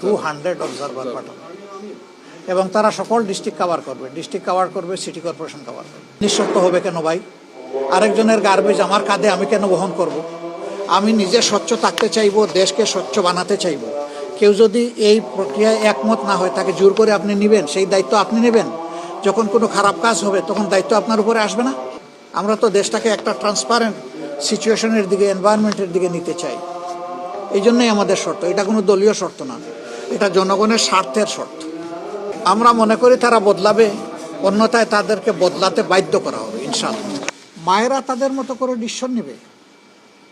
Two hundred observer এবং তারা সকল ডিস্ট্রিক্ট কভার করবে। ডিস্ট্রিক্ট কভার করবে সিটি কর্পোরেশন কভার করবে। নিঃশর্ত হবে কেন ভাই? আরেকজনের গার্বেজ আমার কাঁধে, আমি কেন বহন করব। আমি নিজে স্বচ্ছ থাকতে চাইব, দেশকে স্বচ্ছ বানাতে চাইব। কেউ যদি এই প্রক্রিয়ায় একমত না হয়, তাকে জোর করে আপনি নেবেন, সেই দায়িত্ব আপনি নেবেন। যখন কোনো খারাপ কাজ হবে, তখন দায়িত্ব আপনার উপরে আসবে না। আমরা তো দেশটাকে একটা ট্রান্সপারেন্ট সিচুয়েশনের দিকে এনভায়রনমেন্টের দিকে নিতে চাই। এই জন্যই আমাদের শর্ত। এটা কোনো দলীয় শর্ত না। এটা জনগণের স্বার্থের শর্ত। আমরা মনে করি তারা বদলাবে, অন্যথায় তাদেরকে বদলাতে বাধ্য করা হবে ইনশাল্লাহ মায়েরা তাদের মতো করে ডিসিশন নেবে।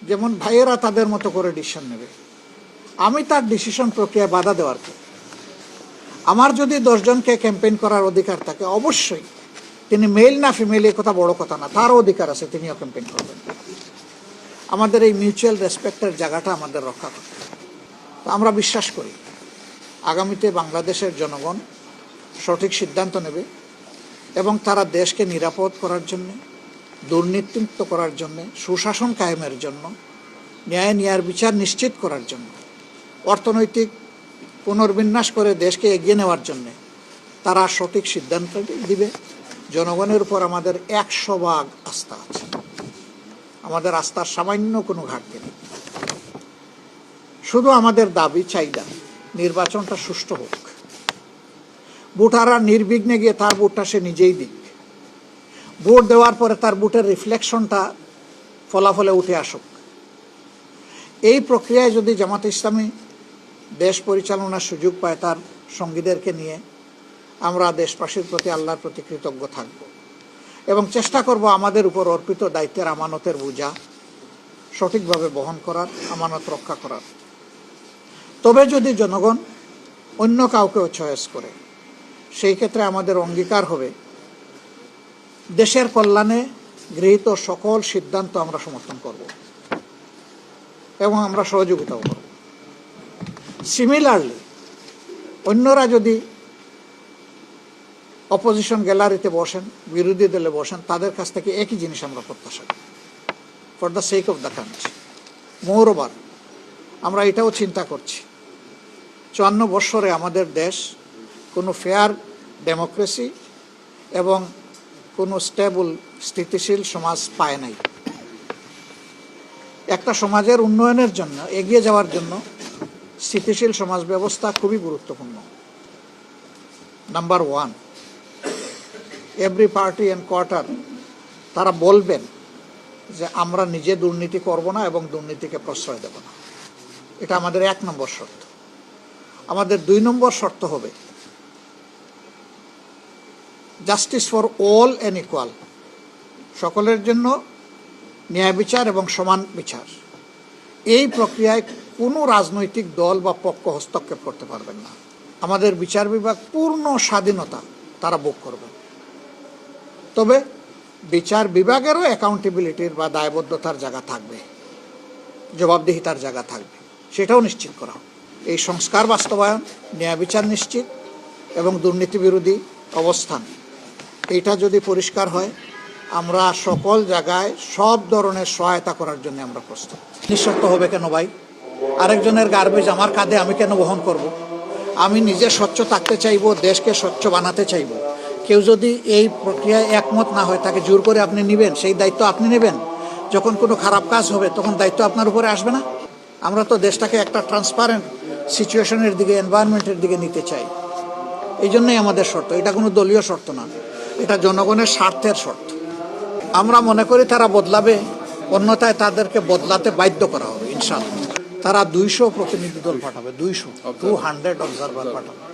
যেমন ভাইয়েরা তাদের মতো করে ডিসিশন নেবে। আমি তার ডিসিশন প্রক্রিয়ায় বাধা দেওয়ার কে? আমার যদি দশজনকে ক্যাম্পেইন করার অধিকার থাকে, অবশ্যই। তিনি মেল না ফিমেল এই কথা বড় কথা না। তারও অধিকার আছে, তিনিও ক্যাম্পেইন করবেন। আমাদের এই মিউচুয়াল রেসপেক্টের জায়গাটা আমাদের রক্ষা করতে। তো আমরা বিশ্বাস করি, আগামীতে বাংলাদেশের জনগণ সঠিক সিদ্ধান্ত নেবে এবং তারা দেশকে নিরাপদ করার জন্য, দুর্নীতিমুক্ত করার জন্য, সুশাসন কায়েমের জন্য, ন্যায় ন্যায়ের বিচার নিশ্চিত করার জন্য, অর্থনৈতিক পুনর্বিন্যাস করে দেশকে এগিয়ে নেওয়ার জন্য তারা সঠিক সিদ্ধান্ত দিবে জনগণের উপর আমাদের একশো ভাগ আস্থা আমাদের আস্থার সামান্য কোনো ঘাটতি নেই। শুধু আমাদের দাবি চাহিদা, নির্বাচনটা সুষ্ঠু হোক। ভোটাররা নির্বিঘ্নে গিয়ে তার ভোটটা সে নিজেই দিক। ভোট দেওয়ার পরে তার ভোটের রিফ্লেকশনটা ফলাফলে উঠে আসুক। এই প্রক্রিয়ায় যদি জামাত ইসলামী দেশ পরিচালনার সুযোগ পায় তার সঙ্গীদেরকে নিয়ে, আমরা দেশবাসীর প্রতি আল্লাহর প্রতি কৃতজ্ঞ থাকব। এবং চেষ্টা করব আমাদের উপর অর্পিত দায়িত্বের আমানতের বোঝা সঠিকভাবে বহন করার, আমানত রক্ষা করার। তবে যদি জনগণ অন্য কাউকেও চয়েস করে, সেই ক্ষেত্রে আমাদের অঙ্গীকার হবে, দেশের কল্যাণে গৃহীত সকল সিদ্ধান্ত আমরা সমর্থন করব এবং আমরা সহযোগিতাও করব। সিমিলারলি অন্যরা যদি অপোজিশন গ্যালারিতে বসেন, বিরোধী দলে বসেন, তাদের কাছ থেকে একই জিনিস আমরা প্রত্যাশা করি। For the sake of the country moreover আমরা এটাও চিন্তা করছি। চুয়ান্ন বৎসরে আমাদের দেশ কোনো ফেয়ার ডেমোক্রেসি এবং কোনো স্টেবল স্থিতিশীল সমাজ পায় নাই। একটা সমাজের উন্নয়নের জন্য, এগিয়ে যাওয়ার জন্য স্থিতিশীল সমাজ ব্যবস্থা খুবই গুরুত্বপূর্ণ। Number one every party and quarter তারা বলবেন যে আমরা নিজে দুর্নীতি করব না এবং দুর্নীতিকে প্রশ্রয় দেব না। এটা আমাদের এক নম্বর শর্ত। আমাদের দুই নম্বর শর্ত হবে justice for all and equal সকলের জন্য ন্যায় বিচার এবং সমান বিচার। এই প্রক্রিয়ায় কোনো রাজনৈতিক দল বা পক্ষ হস্তক্ষেপ করতে পারবেন না। আমাদের বিচার বিভাগ পূর্ণ স্বাধীনতা তারা ভোগ করবে। তবে বিচার বিভাগেরও অ্যাকাউন্টেবিলিটির বা দায়বদ্ধতার জায়গা থাকবে, জবাবদিহিতার জায়গা থাকবে, সেটাও নিশ্চিত করা এই সংস্কার বাস্তবায়ন, ন্যায় বিচার নিশ্চিত এবং দুর্নীতি বিরোধী অবস্থান, এইটা যদি পরিষ্কার হয়, আমরা সকল জায়গায় সব ধরনের সহায়তা করার জন্য আমরা প্রস্তুত। নিঃশর্ত হবে কেন ভাই? আরেকজনের গার্বেজ আমার কাঁধে আমি কেন বহন করব। আমি নিজে স্বচ্ছ থাকতে চাইব, দেশকে স্বচ্ছ বানাতে চাইব। কেউ যদি এই প্রক্রিয়ায় একমত না হয় তাকে জোর করে আপনি নেবেন সেই দায়িত্ব আপনি নেবেন। যখন কোনো খারাপ কাজ হবে তখন দায়িত্ব আপনার উপরে আসবে না। আমরা তো দেশটাকে একটা ট্রান্সপারেন্ট সিচুয়েশনের দিকে এনভায়রনমেন্টের দিকে নিতে চাই। এই জন্যই আমাদের শর্ত। এটা কোনো দলীয় শর্ত না। এটা জনগণের স্বার্থের শর্ত। আমরা মনে করি তারা বদলাবে অন্যথায় তাদেরকে বদলাতে বাধ্য করা হবে ইনশাল্লাহ তারা দুইশো প্রতিনিধি দল পাঠাবে দুইশো টু হান্ড্রেড অবজারভার পাঠাবে।